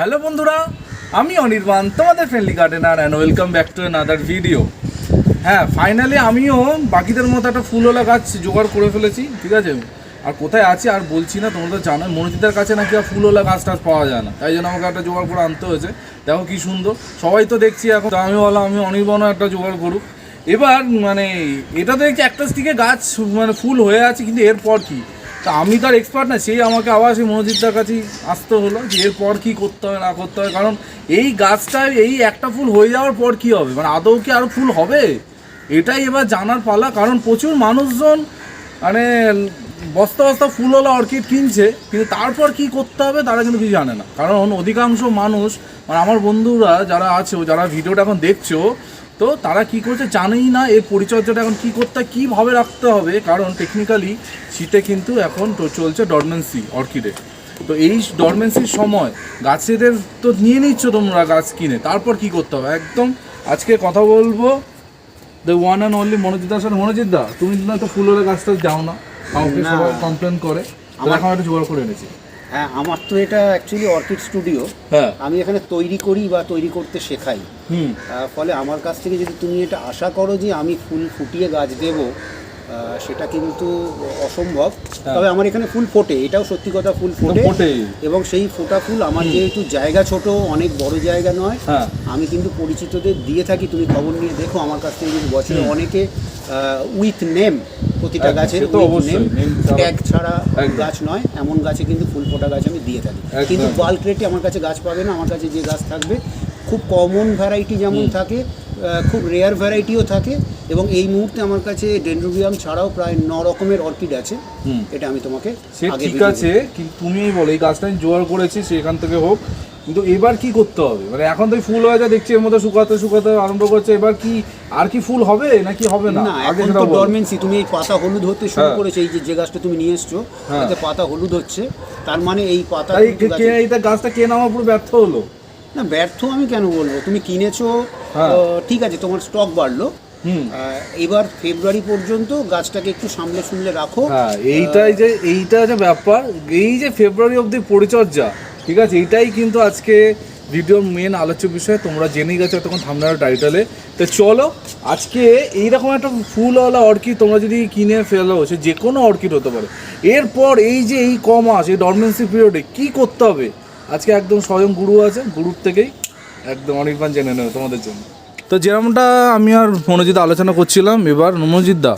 Hello বন্ধুরা, আমি অনির্বাণ, তোমাদের friendly gardener and welcome back to another video হ্যাঁ ফাইনালি আমিও বাকিদের মতো একটা ফুলওয়ালা গাছ জোগাড় করে ফেলেছি, ঠিক আছে? আর কোথায় আছে আর বলছি না, তোমরা তো জানো, মনোজিতের কাছে নাকি আর ফুলওয়ালা গাছ টাছ পাওয়া যায় না, তাই জন্য আমাকে একটা জোগাড় করে আনতে হয়েছে। দেখো কি সুন্দর, সবাই তো দেখছি এখন আমি বললাম, আমি অনির্বাণও একটা জোগাড় করুক। এবার মানে এটা দেখছি একটা দিকে গাছ মানে ফুল হয়ে আছে, কিন্তু এরপর কি? তা আমি তো আর এক্সপার্ট না, সেই আমাকে আবার সেই মনোজিৎদার কাছেই আসতে হলো যে এরপর কী করতে হবে, না করতে হবে। কারণ এই গাছটায় এই একটা ফুল হয়ে যাওয়ার পর কি হবে? মানে আদৌ কি আরও ফুল হবে? এটাই এবার জানার পালা। কারণ প্রচুর মানুষজন মানে বস্তা বস্তা ফুলওয়ালা অর্কিড কিনছে, কিন্তু তারপর কি করতে হবে তারা কিন্তু কিছু জানে না। কারণ অধিকাংশ মানুষ মানে আমার বন্ধুরা যারা আছো, যারা ভিডিওটা এখন দেখছ তো তারা কি করছে জানেই না এর পরিচর্যাটা এখন কি করতে কীভাবে রাখতে হবে কারণ টেকনিক্যালি শীতে কিন্তু এখন তো চলছে ডরমেন্সি অর্কিডে তো এই ডরমেন্সির সময় গাছেদের তো নিয়ে নিচ্ছ তোমরা গাছ কিনে তারপর কি করতে হবে? একদম আজকে কথা বলব the one and only Monojit da সাথে মনোজিৎ দা তুমি না তো ফুলের গাছটা যাও না কাউকে সবাই কমপ্লেন করে। আমার- এখন একটা জোগাড় করে এনেছি। হ্যাঁ আমার তো এটা অ্যাকচুয়ালি অর্কিড স্টুডিও হ্যাঁ। আমি এখানে তৈরি করি বা তৈরি করতে শেখাই। হুম। ফলে আমার কাছ থেকে যদি তুমি এটা আশা করো যে আমি ফুল ফুটিয়ে গাছ দেব সেটা কিন্তু অসম্ভব। হ্যাঁ। তবে আমার এখানে ফুল ফোটে এটাও সত্যি কথা ফুল ফোটে। এবং সেই ফোটা ফুল আমার যেহেতু জায়গা ছোট অনেক বড় জায়গা নয় হ্যাঁ। আমি কিন্তু পরিচিতদের দিয়ে থাকি তুমি খবর নিয়ে দেখো আমার কাছ থেকে কিন্তু বছরে অনেকে উইথ নেম প্রতিটা গাছের ট্যাগ ছাড়া গাছ নয় এমন গাছে কিন্তু ফুল ফোটা গাছ আমি দিয়ে থাকি। কিন্তু বাল্ক রেটে আমার কাছে গাছ পাবে না আমার কাছে যে গাছ থাকবে খুব কমন ভ্যারাইটি যেমন থাকে খুব রেয়ার ভ্যারাইটিও থাকে এবং এই মুহূর্তে আমার কাছে ডেন্ড্রোবিয়াম ছাড়াও প্রায় ন রকমের অর্কিড আছে। এটা আমি তোমাকে সে ঠিক আছে কি তুমিই বলো এই গাছটা আমি জোগাড় করেছি সেখান থেকে হোক। কিন্তু এবার কি করতে হবে? মানে এখন তো এই ফুল হয়ে যা দেখছি এর মধ্যে শুকাতে শুকাতে আরম্ভ করছে এবার কি আর কি ফুল হবে নাকি হবে না? এখন তো ডরমেন্সি তুমি এই পাতা হলুদ হতে শুরু হ্যাঁ। করেছ এই যে যে গাছটা তুমি নিয়ে এসছো হ্যাঁ। তাতে পাতা হলুদ হচ্ছে। তার মানে এই পাতা কিন্তু এইটা গাছটা কে নামা পুরো ব্যর্থ হলো? না ব্যর্থ আমি কেন বলব? তুমি কিনেছো হ্যাঁ। ঠিক আছে তোমার স্টক বাড়লো। হুম। এবার ফেব্রুয়ারি পর্যন্ত গাছটাকে একটু সামলে শুনলে রাখো। হ্যাঁ এইটাই যে এইটা যে ব্যাপার এই যে ফেব্রুয়ারি অবধি পরিচর্যা ঠিক আছে এইটাই কিন্তু আজকে ভিডিওর মেন আলোচ্য বিষয়। তোমরা জেনে গেছো তখন থামনার টাইটেলে তো চলো আজকে এইরকম একটা ফুলওয়ালা অর্কিড তোমরা যদি কিনে ফেলো সে যে কোনো অর্কিড হতে পারে। এরপর এই যে এই ক মাস এই ডরমেন্সি পিরিয়ডে কী করতে হবে? আজকে একদম স্বয়ং গুরু আছে গুরুর থেকেই একদম অনির্বাণ জেনে নেবে তোমাদের জন্য। তো যেরকমটা আমি আর মনোজিৎ আলোচনা করছিলাম এবার মনোজিৎ দা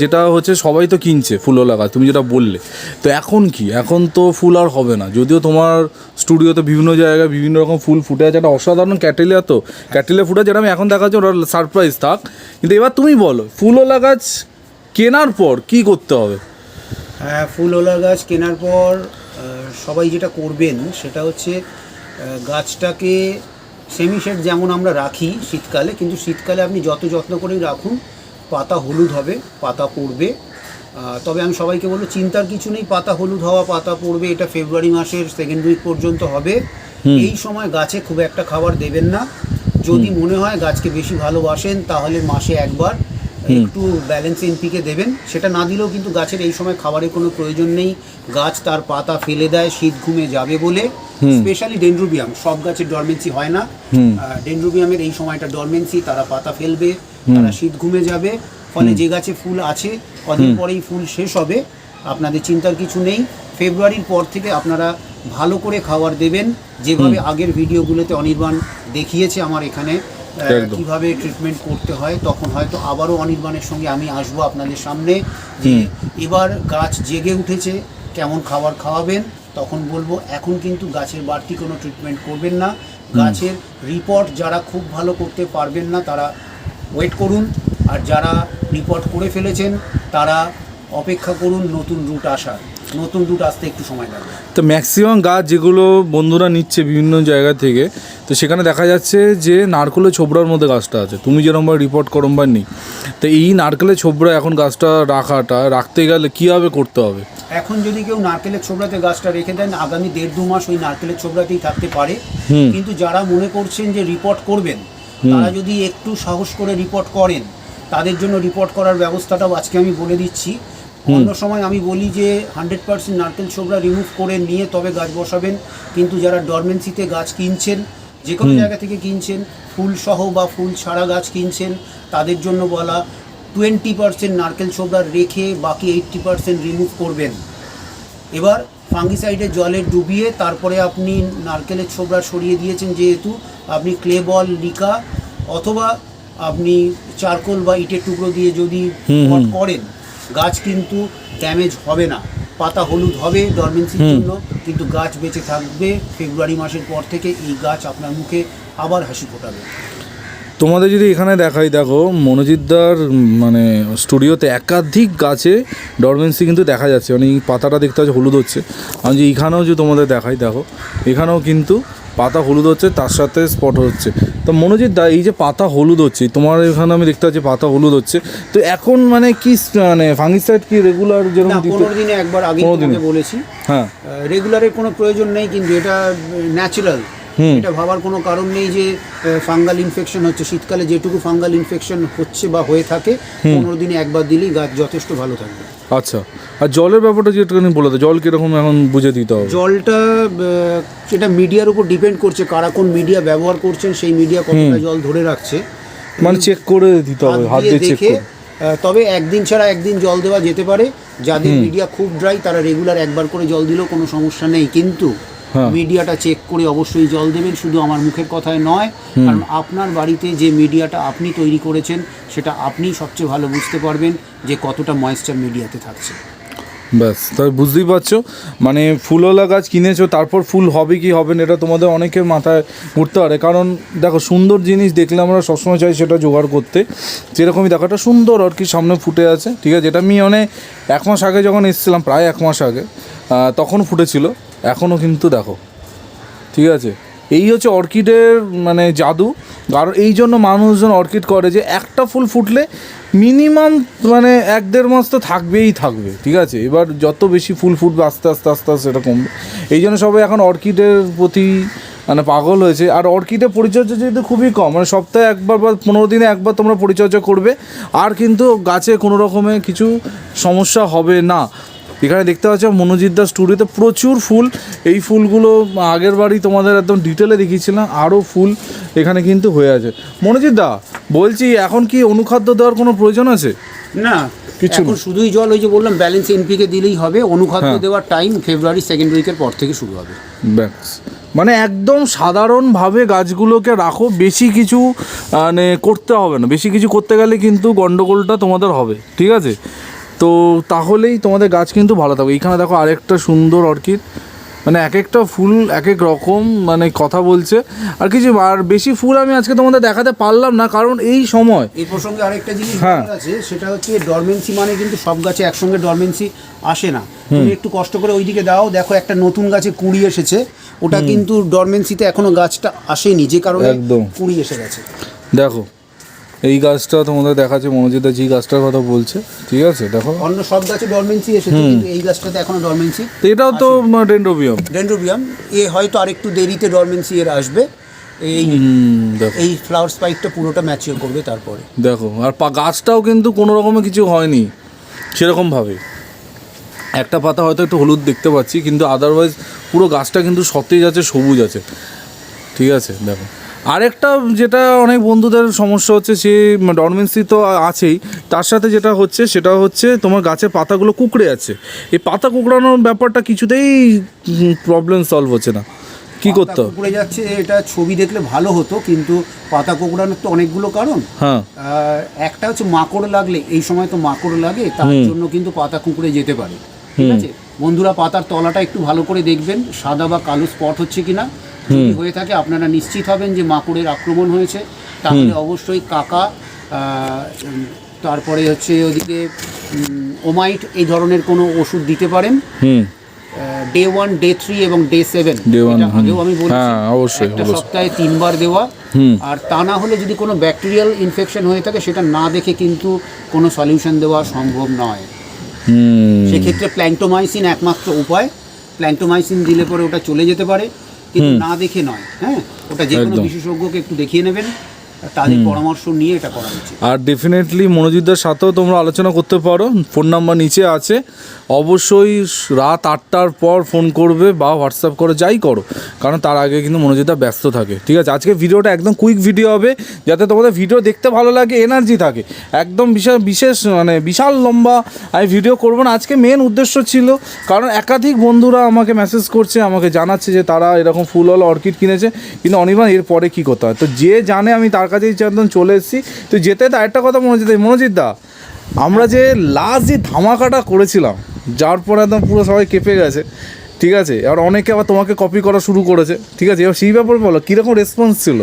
যেটা হচ্ছে সবাই তো কিনছে ফুলওয়ালা গাছ তুমি যেটা বললে। তো এখন কি? এখন তো ফুল আর হবে না। যদিও তোমার স্টুডিওতে বিভিন্ন জায়গায় বিভিন্ন রকম ফুল ফুটে আছে একটা অসাধারণ ক্যাটেলিয়া তো ক্যাটেলিয়া ফুটে যেটা আমি এখন দেখাচ্ছি ওটা সারপ্রাইজ থাক। কিন্তু এবার তুমি বলো ফুলওয়ালা গাছ কেনার পর কি করতে হবে? হ্যাঁ ফুলওলা গাছ কেনার পর সবাই যেটা করবেন সেটা হচ্ছে গাছটাকে সেমি শেড যেমন আমরা রাখি শীতকালে কিন্তু শীতকালে আপনি যত যত্ন করেই রাখুন পাতা হলুদ হবে পাতা পড়বে। তবে আমি সবাইকে বলব চিন্তার কিছু নেই পাতা হলুদ হওয়া পাতা পড়বে এটা ফেব্রুয়ারি মাসের সেকেন্ড উইক পর্যন্ত হবে। এই সময় গাছে খুব একটা খাবার দেবেন না। যদি মনে হয় গাছকে বেশি ভালোবাসেন তাহলে মাসে একবার একটু ব্যালেন্স এনপিকে দেবেন। সেটা না দিলেও কিন্তু গাছের এই সময় খাবারের কোনো প্রয়োজন নেই। গাছ তার পাতা ফেলে দেয় শীত ঘুমে যাবে বলে। স্পেশালি ডেন্ড্রোবিয়াম সব গাছের ডরমেন্সি হয় না। ডেন্ড্রোবিয়ামের এই সময়টা ডরমেন্সি তারা পাতা ফেলবে তারা শীত ঘুমে যাবে। ফলে যে গাছে ফুল আছে কদিন পরেই ফুল শেষ হবে। আপনাদের চিন্তার কিছু নেই। ফেব্রুয়ারির পর থেকে আপনারা ভালো করে খাবার দেবেন। যেভাবে আগের ভিডিওগুলোতে অনির্বাণ দেখিয়েছে আমার এখানে। কীভাবে ট্রিটমেন্ট করতে হয় তখন হয়তো আবারও অনির্বাণের সঙ্গে আমি আসব আপনাদের সামনে। যে এবার গাছ জেগে উঠেছে কেমন খাবার খাওয়াবেন তখন বলব এখন কিন্তু গাছের বাড়তি কোনো ট্রিটমেন্ট করবেন না। গাছের রিপোর্ট যারা খুব ভালো করতে পারবেন না তারা ওয়েট করুন। আর যারা রিপোর্ট করে ফেলেছেন তারা অপেক্ষা করুন নতুন রুট আসার। নতুন রুট আসতে একটু সময় লাগবে। তো ম্যাক্সিমাম গাছ যেগুলো বন্ধুরা নিচ্ছে বিভিন্ন জায়গা থেকে তো সেখানে দেখা যাচ্ছে যে নারকেলের ছোবড়ার মধ্যে গাছটা আছে। তুমি যেরকমভাবে রিপোর্ট করমবার নেই। তো এই নারকেলের ছোবড়া এখন গাছটা রাখাটা রাখতে গেলে কীভাবে করতে হবে? এখন যদি কেউ নারকেলের ছোবড়াতে গাছটা রেখে দেন আগামী দেড় দু মাস ওই নারকেলের ছোবড়াতেই থাকতে পারে। কিন্তু যারা মনে করছেন যে রিপোর্ট করবেন তারা যদি একটু সাহস করে রিপোর্ট করেন তাদের জন্য রিপোর্ট করার ব্যবস্থাটাও আজকে আমি বলে দিচ্ছি। অন্য সময় আমি বলি যে হান্ড্রেড পার্সেন্ট নারকেল ছোবড়া রিমুভ করে নিয়ে তবে গাছ বসাবেন। কিন্তু যারা ডরমেন্সিতে গাছ কিনছেন যে কোনো জায়গা থেকে কিনছেন ফুল সহ বা ফুল ছাড়া গাছ কিনছেন তাদের জন্য বলা টোয়েন্টি পার্সেন্ট নারকেল ছোবড়া রেখে বাকি এইট্টি পার্সেন্ট রিমুভ করবেন। এবার ফাঙ্গিসাইডে জলে ডুবিয়ে তারপরে আপনি নারকেলের ছোবড়া সরিয়ে দিয়েছেন যেহেতু আপনি ক্লে বল লিকা অথবা আপনি চারকোল বা ইটের টুকরো দিয়ে যদি করেন গাছ কিন্তু ড্যামেজ হবে না। পাতা হলুদ হবে ডরমেন্সির জন্য কিন্তু গাছ বেঁচে থাকবে ফেব্রুয়ারি মাসের পর থেকে এই গাছ আপনার মুখে আবার হাসি ফোটাবে। তোমাদের যদি এখানে দেখাই দেখো মনোজিৎদার মানে স্টুডিওতে একাধিক গাছে ডরমেন্সি কিন্তু দেখা যাচ্ছে। মানে এই পাতাটা দেখতে হচ্ছে হলুদ হচ্ছে। আমি যে এখানেও যদি তোমাদের দেখাই দেখো এখানেও কিন্তু পাতা হলুদ হচ্ছে তার সাথে স্পট হচ্ছে তো মনোজিৎ দা এই যে পাতা হলুদ হচ্ছে তোমার এখানে আমি দেখতে পাচ্ছি পাতা হলুদ হচ্ছে তো এখন মানে কি মানে ফাঙ্গিসাইড কি রেগুলার যেরকম পনেরো দিনে একবার আগে? বলেছি হ্যাঁ রেগুলারের কোনো প্রয়োজন নেই কিন্তু এটা ন্যাচারাল। এটা ভাবার কোনো কারণ নেই যে ফাঙ্গাল ইনফেকশন হচ্ছে। শীতকালে যেটুকু ফাঙ্গাল ইনফেকশন হচ্ছে বা হয়ে থাকে পনেরো দিনে একবার দিলেই গাছ যথেষ্ট ভালো থাকবে। আচ্ছা। আর জলের ব্যাপারটা যেটুখানি বলে জল কীরকম এখন বুঝে দিতে হবে? জলটা সেটা মিডিয়ার উপর ডিপেন্ড করছে কারা কোন মিডিয়া ব্যবহার করছেন সেই মিডিয়া কতটা জল ধরে রাখছে। মানে চেক করে দিতে হবে হাত দিয়ে চেক তবে একদিন ছাড়া একদিন জল দেওয়া যেতে পারে। যাদের মিডিয়া খুব ড্রাই তারা রেগুলার একবার করে জল দিলেও কোনো সমস্যা নেই। কিন্তু। মিডিয়াটা চেক করে অবশ্যই জল দেবেন শুধু আমার মুখের কথায় নয়। কারণ আপনার বাড়িতে যে মিডিয়াটা আপনি তৈরি করেছেন সেটা আপনিই সবচেয়ে ভালো বুঝতে পারবেন যে কতটা ময়েশ্চার মিডিয়াতে থাকছে। ব্যাস তাই বুঝতেই পারছ? মানে ফুলওয়ালা গাছ কিনেছো তারপর ফুল হবে কি হবে না এটা তোমাদের অনেকের মাথায় উঠতে পারে। কারণ দেখো সুন্দর জিনিস দেখলে আমরা সবসময় চাই সেটা জোগাড় করতে। যেরকমই দেখো একটা সুন্দর আর কি সামনে ফুটে আছে ঠিক আছে? এটা আমি মানে এক মাস আগে যখন এসেছিলাম প্রায় এক মাস আগে তখন ফুটেছিল। এখনও কিন্তু দেখো। ঠিক আছে? এই হচ্ছে অর্কিডের মানে জাদু। আর এই জন্য মানুষজন অর্কিড করে যে একটা ফুল ফুটলে মিনিমাম মানে এক দেড় মাস তো থাকবেই থাকবে। ঠিক আছে? এবার যত বেশি ফুল ফুটবে আস্তে আস্তে আস্তে আস্তে এটা কমবে। এই জন্য সবাই এখন অর্কিডের প্রতি মানে পাগল হয়েছে। আর অর্কিডের পরিচর্যা যেহেতু খুবই কম মানে সপ্তাহে একবার বা পনেরো দিনে একবার তোমরা পরিচর্যা করবে। আর কিন্তু গাছে কোনো রকমের কিছু সমস্যা হবে না। এখানে দেখতে পাচ্ছ মনোজিৎ দা স্টুডিওতে প্রচুর ফুল। এই ফুলগুলো আগের বাড়ি তোমাদের একদম ডিটেলে দেখিয়েছিলাম আরও ফুল এখানে কিন্তু হয়ে আছে। মনোজিৎ দা বলছি এখন কি অনুখাদ্য দেওয়ার কোনো প্রয়োজন আছে? না না। শুধুই জল ওই যে বললাম ব্যালেন্স এনপিকে দিলেই হবে। অনুখাদ্য হ্যাঁ। দেওয়ার টাইম ফেব্রুয়ারি সেকেন্ড উইকের পর থেকে শুরু হবে। ব্যাস। মানে একদম সাধারণভাবে গাছগুলোকে রাখো বেশি কিছু মানে করতে হবে না। বেশি কিছু করতে গেলে কিন্তু গন্ডগোলটা তোমাদের হবে ঠিক আছে? তো তাহলেই তোমাদের গাছ কিন্তু ভালো থাকবে। এইখানে দেখো আরেকটা সুন্দর অর্কিড। মানে এক একটা ফুল এক এক রকম মানে কথা বলছে। আর কিছু আর বেশি ফুল আমি আজকে তোমাদের দেখাতে পারলাম না কারণ এই সময় এই প্রসঙ্গে আরেকটা জিনিস হ্যাঁ। আছে সেটা হচ্ছে ডরমেন্সি মানে কিন্তু সব গাছে একসঙ্গে ডরমেন্সি আসে না। তুমি একটু কষ্ট করে ওইদিকে দাও দেখো একটা নতুন গাছে কুড়ি এসেছে। ওটা কিন্তু ডরমেন্সিতে এখনও গাছটা আসেনি যে কারণে একদম। কুড়ি এসে গেছে। দেখো এই গাছটা তোমাদের দেখাচ্ছে মনোজিৎ যে গাছটার কথা বলছে ঠিক আছে? দেখো। অন্য সব গাছে ডরমেন্সি এসেছে কিন্তু এই গাছটাতে এখনও ডরমেন্সি তো এটাও তো ডেন্ড্রোবিয়াম। ডেন্ড্রোবিয়াম। এ হয়তো আরেকটু দেরিতে ডরমেন্সি এর আসবে। এই দেখো। এই ফ্লাওয়ার স্পাইকটা পুরোটা ম্যাচিওর করবে তারপরে। দেখো আর পা গাছটাও কিন্তু কোনো রকমের কিছু হয়নি সেরকমভাবে একটা পাতা হয়তো একটু হলুদ দেখতে পাচ্ছি কিন্তু আদারওয়াইজ পুরো গাছটা কিন্তু সতেজ আছে সবুজ আছে। ঠিক আছে দেখো। আরেকটা যেটা অনেক বন্ধুদের সমস্যা হচ্ছে সে ডরমেন্সি তো আছেই তার সাথে যেটা হচ্ছে সেটা হচ্ছে তোমার গাছের পাতাগুলো কুকড়ে যাচ্ছে এই পাতা কুকড়ানোর ব্যাপারটা কিছুতেই প্রবলেম সলভ হচ্ছে না। কি করতে হবে? কুকড়ে যাচ্ছে এটা ছবি দেখলে ভালো হতো কিন্তু পাতা কুকড়ানোর তো অনেকগুলো কারণ। হ্যাঁ। একটা হচ্ছে মাকড় লাগলে এই সময় তো মাকড় লাগে তার জন্য কিন্তু পাতা কুঁকড়ে যেতে পারে। ঠিক আছে? বন্ধুরা পাতার তলাটা একটু ভালো করে দেখবেন সাদা বা কালো স্পট হচ্ছে কিনা। যদি হয়ে থাকে আপনারা নিশ্চিত হবেন যে মাকড়ের আক্রমণ হয়েছে। তাহলে অবশ্যই কাকা তারপরে হচ্ছে ওদিকে ওমাইট এই ধরনের কোনো ওষুধ দিতে পারেন। ডে ওয়ান ডে থ্রি এবং ডে সেভেন আগেও আমি বলেছি। হ্যাঁ, অবশ্যই, একটা সপ্তাহে তিনবার দেওয়া। আর তা না হলে যদি কোনো ব্যাকটেরিয়াল ইনফেকশন হয়ে থাকে সেটা না দেখে কিন্তু কোনো সলিউশন দেওয়া সম্ভব নয়। হুম। সেক্ষেত্রে প্ল্যান্টোমাইসিন একমাত্র উপায়। প্ল্যান্টোমাইসিন দিলে পরে ওটা চলে যেতে পারে। কিন্তু না দেখে নয় হ্যাঁ? ওটা যে কোনো বিশেষজ্ঞকে একটু দেখিয়ে নেবেন। তাদের পরামর্শ নিয়ে এটা করা উচিত আর ডেফিনেটলি মনোজিৎদার সাথেও তোমরা আলোচনা করতে পারো। ফোন নাম্বার নিচে আছে। অবশ্যই রাত আটটার পর ফোন করবে বা হোয়াটসঅ্যাপ করে যাই করো কারণ তার আগে কিন্তু মনোজিৎদা ব্যস্ত থাকে। ঠিক আছে? আজকে ভিডিওটা একদম কুইক ভিডিও হবে যাতে তোমাদের ভিডিও দেখতে ভালো লাগে এনার্জি থাকে। একদম বিশাল বিশেষ মানে বিশাল লম্বা আমি ভিডিও করব না। আজকে মেন উদ্দেশ্য ছিল কারণ একাধিক বন্ধুরা আমাকে মেসেজ করছে আমাকে জানাচ্ছে যে তারা এরকম ফুলওয়ালা অর্কিড কিনেছে কিন্তু অনির্বাণ এরপরে কী করতে হয়? তো যে জানে আমি তার কাছেই একদম চলে এসেছি। তো যেতে তো একটা কথা মনোজিৎ মনোজিৎ দা, আমরা যে লাস্ট যে ধামাকাটা করেছিলাম, যার পর একদম পুরো সবাই কেঁপে গেছে, ঠিক আছে? আর অনেকে আবার তোমাকে কপি করা শুরু করেছে, ঠিক আছে? এবার সেই ব্যাপারে বলো, কীরকম রেসপন্স ছিল?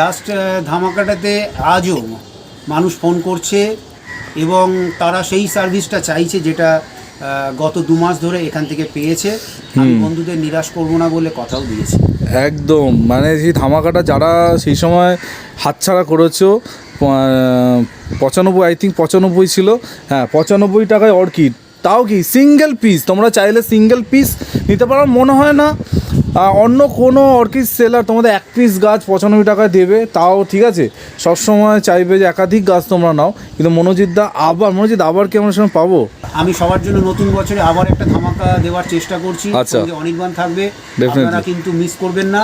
লাস্ট ধামাকাটাতে আজও মানুষ ফোন করছে এবং তারা সেই সার্ভিসটা চাইছে যেটা গত দু মাস ধরে এখান থেকে পেয়েছে। আমি বন্ধুদের নিরাশ করব না বলে কথাও দিয়েছে। একদম। মানে সেই ধামাকাটা যারা সেই সময় হাতছাড়া করেছ পঁচানব্বই আই থিঙ্ক পঁচানব্বই ছিল। হ্যাঁ পঁচানব্বই টাকায় অর্কিড। তাও কি? সিঙ্গেল পিস তোমরা চাইলে সিঙ্গেল পিস নিতে পারো। মনে হয় না অন্য কোনো অর্কিড সেলার তোমাদের এক পিস গাছ পঁচানব্বই টাকায় দেবে তাও ঠিক আছে। সবসময় চাইবে যে একাধিক গাছ তোমরা নাও কিন্তু মনোজিৎদা আবার মনোজিৎ আবার কি আমরা সময় পাবো? আমি সবার জন্য নতুন বছরে আবার একটা ধামাকা দেওয়ার চেষ্টা করছি। আচ্ছা। অনির্বাণ থাকবে. আপনারা কিন্তু মিস করবেন না।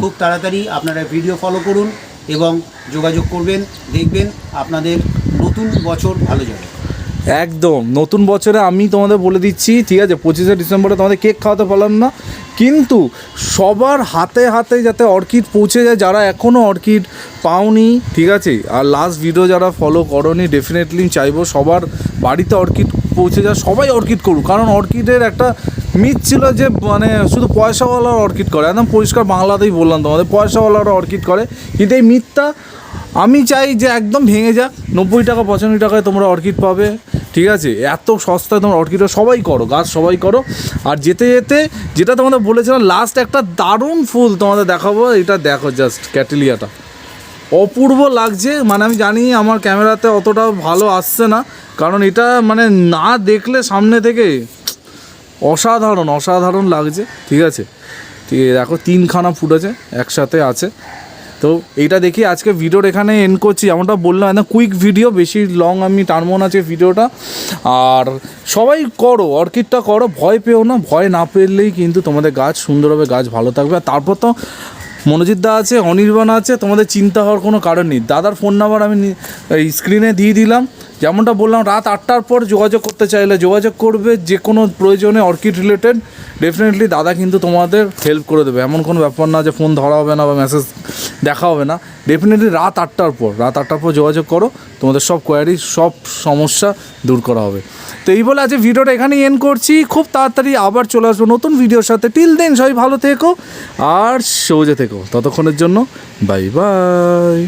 খুব তাড়াতাড়ি আপনারা ভিডিও ফলো করুন এবং যোগাযোগ করবেন দেখবেন আপনাদের নতুন বছর ভালো যাবে। একদম। নতুন বছরে আমি তোমাদের বলে দিচ্ছি, ঠিক আছে, পঁচিশে ডিসেম্বরে তোমাদের কেক খাওয়াতে পারলাম না। কিন্তু সবার হাতে হাতে যাতে অর্কিড পৌঁছে যায়, যারা এখনও অর্কিড পাওনি, ঠিক আছে, আর লাস্ট ভিডিও যারা ফলো করনি ডেফিনেটলি চাইব সবার বাড়িতে অর্কিড পৌঁছে যায়, সবাই অর্কিড করুক। কারণ অর্কিডের একটা মিথ ছিল যে মানে শুধু পয়সাওয়ালা অর্কিড করে। একদম পরিষ্কার বাংলাতেই বললাম তোমাদের, পয়সাওয়ালারা অর্কিড করে। কিন্তু এই মিথটা আমি চাই যে একদম ভেঙে যাক। নব্বই টাকা, পঁচানব্বই টাকায় তোমরা অর্কিড পাবে, ঠিক আছে? এত সস্তায় তোমরা অর্কিডটা সবাই করো, গাছ সবাই করো। আর যেতে যেতে, যেটা তোমাদের বলেছিলাম লাস্ট একটা দারুণ ফুল তোমাদের দেখাবো, এটা দেখো জাস্ট ক্যাটেলিয়াটা। অপূর্ব লাগছে মানে আমি জানি আমার ক্যামেরাতে অতটা ভালো আসছে না, কারণ এটা মানে না দেখলে সামনে থেকে অসাধারণ অসাধারণ লাগছে, ঠিক আছে? ঠিক আছে দেখো তিনখানা ফুটেছে, একসাথে আছে। তো এইটা দেখি আজকে ভিডিওর এখানে এন্ড করছি। যেমনটা বললাম একদম কুইক ভিডিও বেশি লং আমি টানবো না আছে ভিডিওটা। আর সবাই করো, অর্কিডটা করো, ভয় পেও না, ভয় না পেলেই কিন্তু তোমাদের গাছ সুন্দর হবে, গাছ ভালো থাকবে। আর তারপর তো মনোজিৎ দা আছে, অনির্বাণ আছে, তোমাদের চিন্তা হওয়ার কোনো কারণ নেই। দাদার ফোন নাম্বার আমি স্ক্রিনে দিয়ে দিলাম। যেমনটা বললাম, রাত আটটার পর যোগাযোগ করতে চাইলে যোগাযোগ করবে যে কোনো প্রয়োজনে অর্কিড রিলেটেড ডেফিনেটলি দাদা কিন্তু তোমাদের হেল্প করে দেবে। এমন কোনো ব্যাপার না যে ফোন ধরা হবে না বা মেসেজ দেখা হবে না। ডেফিনেটলি রাত আটটার পর, রাত আটটার পর যোগাযোগ করো। তোমাদের সব কোয়ারি সব সমস্যা দূর করা হবে। তো এই বলে আজকে ভিডিওটা এখানেই এন্ড করছি। খুব তাড়াতাড়ি আবার চলে আসব নতুন ভিডিওর সাথে। টিল দেন সবাই ভালো থেকো আর সৌজে থেকো। ততক্ষণের জন্য বাই বাই